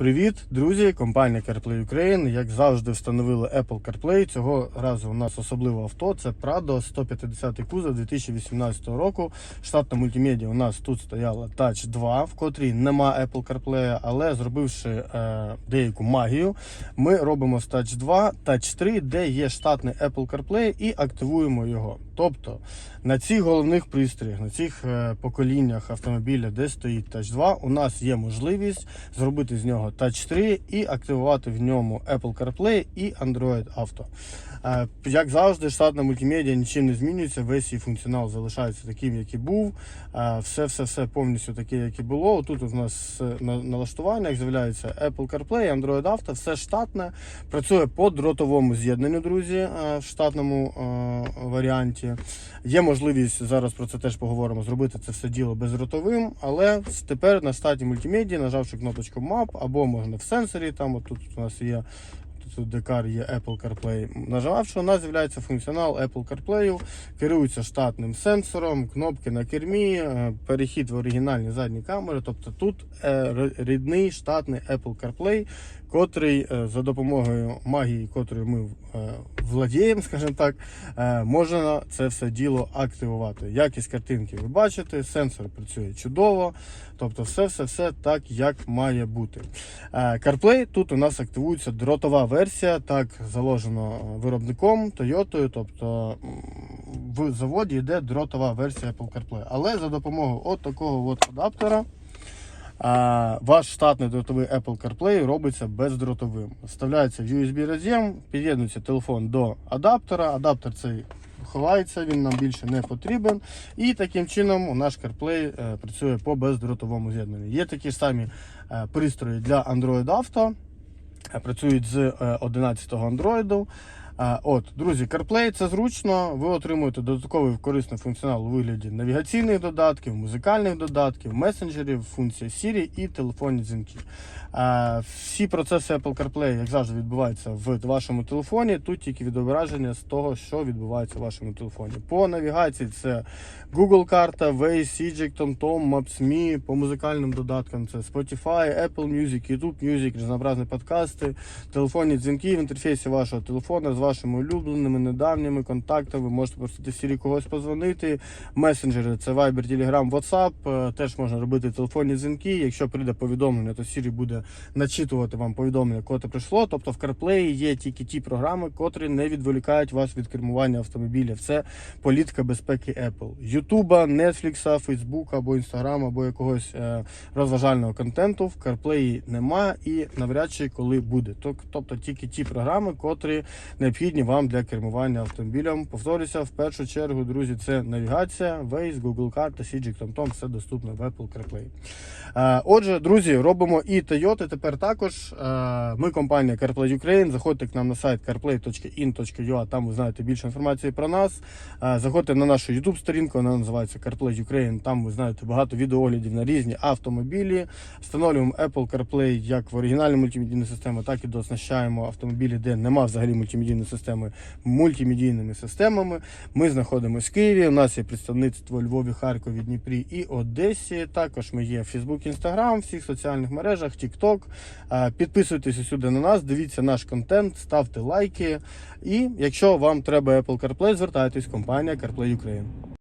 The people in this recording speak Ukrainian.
Привіт, друзі! Компанія CarPlay Ukraine. Як завжди, встановили Apple CarPlay. Цього разу у нас особливе авто. Це Prado 150 кузов 2018 року. Штатна мультимедіа у нас тут стояла Touch 2, в котрій нема Apple CarPlay, але зробивши е, деяку магію, ми робимо з Touch 2 Touch 3, де є штатний Apple CarPlay і активуємо його. Тобто на цих головних пристроях, на цих е, поколіннях автомобіля, де стоїть Touch 2, у нас є можливість зробити з нього Touch 3 і активувати в ньому Apple CarPlay і Android Auto. Е, Як завжди, штатна мультимедіа нічим не змінюється, весь її функціонал залишається таким, як і був. Е, Все, все, все повністю таке, як і було. Тут у нас е, на налаштуваннях з'являється Apple CarPlay, Android Auto, все штатне. Працює по дротовому з'єднанню, друзі, в штатному варіанті. Є можливість зараз про це теж поговоримо. Зробити це все діло бездротовим, але тепер на штаті мультимедіа, нажавши кнопочку Map, або можна в сенсорі, там от тут у нас є. Тут декар є Apple CarPlay. Нажимавши, у нас з'являється функціонал Apple CarPlay, керується штатним сенсором, кнопки на кермі, е, перехід в оригінальні задні камери. Тобто тут е, рідний штатний Apple CarPlay, котрий е, за допомогою магії, котрою ми владіємо, скажімо так, е, можна це все діло активувати. Якість картинки ви бачите, сенсор працює чудово. Тобто, все, все, все так, як має бути. Е, CarPlay тут у нас активується дротова версія, так заложено виробником Toyota, тобто в заводі йде дротова версія Apple CarPlay. Але за допомогою от такого от адаптера. Ваш штатний дротовий Apple CarPlay робиться бездротовим. Вставляється в USB роз'єм, під'єднується телефон до адаптера. Адаптер цей ховається, він нам більше не потрібен. І таким чином наш CarPlay е, працює по бездротовому з'єднанню. Є такі ж самі е, пристрої для Android Auto, е, працюють з е, 11-го Android. От, друзі, CarPlay це зручно. Ви отримуєте додатковий корисний функціонал у вигляді навігаційних додатків, музикальних додатків, месенджерів, функція Siri і телефонні дзвінки. Всі процеси Apple CarPlay, як завжди, відбуваються в вашому телефоні. Тут тільки відображення з того, що відбувається в вашому телефоні. По навігації це Google карта, Waze, Sijek, TomTom, Maps.me, по музикальним додаткам це Spotify, Apple Music, YouTube Music, різнообразні подкасти, телефонні дзвінки в інтерфейсі вашого телефона з вашими улюбленими, недавніми контактами. Можете просити Siri когось позвонити. Месенджери це Viber, Telegram, WhatsApp. Е, Теж можна робити телефонні дзвінки. Якщо прийде повідомлення, то Siri буде начитувати вам повідомлення, коли прийшло. Тобто в CarPlay є тільки ті програми, котрі не відволікають вас від кермування автомобіля. Це політика безпеки Apple. Ютуба, Netflix, Фейсбука або Instagram, або якогось е, розважального контенту в CarPlay нема і навряд чи коли буде. Тобто тільки ті програми, котрі необхідні вам для кермування автомобілем. Повторюся, в першу чергу, друзі, це навігація, Waze, Google карта, Sijik, TomTom, все доступно в Apple CarPlay. Е, Отже, друзі, робимо і Toyota тепер також. Е, Ми компанія CarPlay Ukraine. Заходьте к нам на сайт carplay.in.ua, там ви знаєте більше інформації про нас. Е, Заходьте на нашу YouTube сторінку, вона називається CarPlay Ukraine. Там ви знаєте багато відеоглядів на різні автомобілі. Встановлюємо Apple CarPlay як в оригінальній мультимедійній системі, так і дооснащаємо автомобілі, де нема взагалі мультимедійної системи, мультимедійними системами. Ми знаходимося в Києві. У нас є представництво Львові, Харкові, Дніпрі і Одесі. Також ми є в Facebook, Instagram, всіх соціальних мережах, TikTok. Підписуйтесь усюди на нас, дивіться наш контент, ставте лайки. І якщо вам треба Apple CarPlay, звертайтесь компанія CarPlay Ukraine.